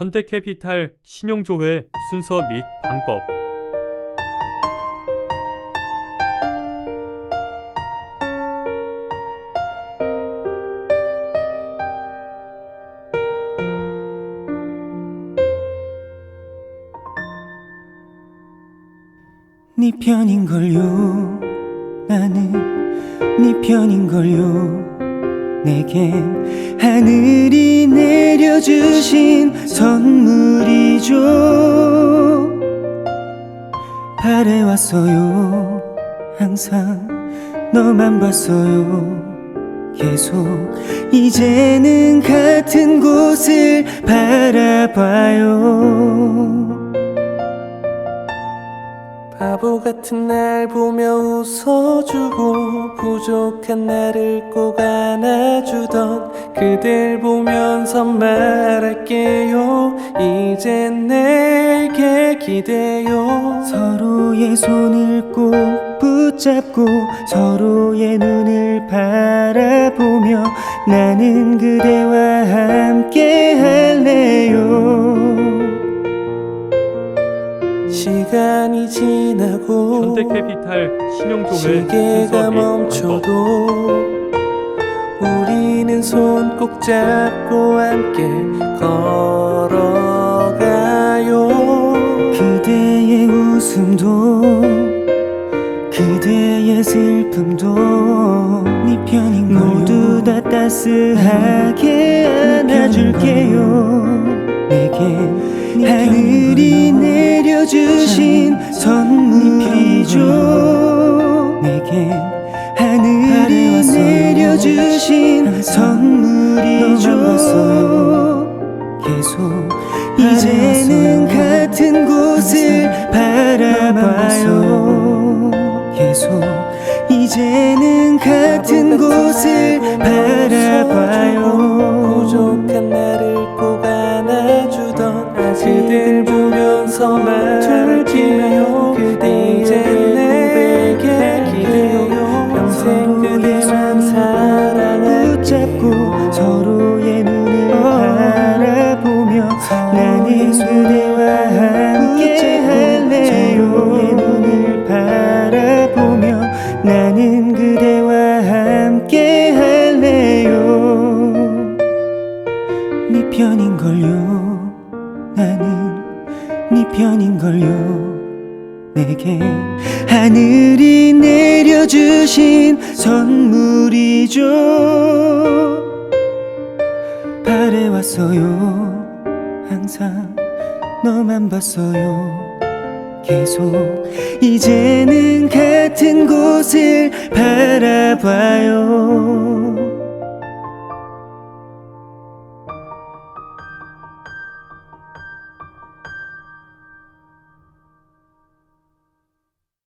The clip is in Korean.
현대캐피탈 신용조회 순서 및 방법. 네 편인걸요. 나는 네 편인걸요 내겐 하늘이 내려주신 선물이죠. 바래왔어요. 항상 너만 봤어요. 계속 이제는 같은 곳을 바라봐요 바보 같은 날 보며 웃어주고 부족한 나를 꼭 안아주던 그댈 보면서 말할게요. 이젠 내게 기대요. 서로의 손을 꼭 붙잡고 서로의 눈을 바라보며 나는 그대와 함께 할래요 시간이 지나고 현대캐피탈 신용조회 시계가 순서 및 방법 멈춰도 우리는 손 꼭 잡고 함께 걸어가요. 그대의 웃음도 그대의 슬픔도 네 편인 걸 모두 다 따스하게 안아줄게요. 내겐 하늘이 내려 주신 선물이죠. 내겐 하늘이 내려주신 선물이죠. 계속 이제는 같은 곳을 바라봐요. 계속 이제는 같은 곳을 바라봐요 서로의 눈을 바라보며 나는 그대와 함께 할래요. 서로의 눈을 바라보며 나는 그대와 함께 할래요. 네 편인걸요. 나는 네 편인걸요. 내게 하늘이 내려주신 선물이죠. 바래왔어요. 항상 너만 봤어요. 계속 이제는 같은 곳을 바라봐요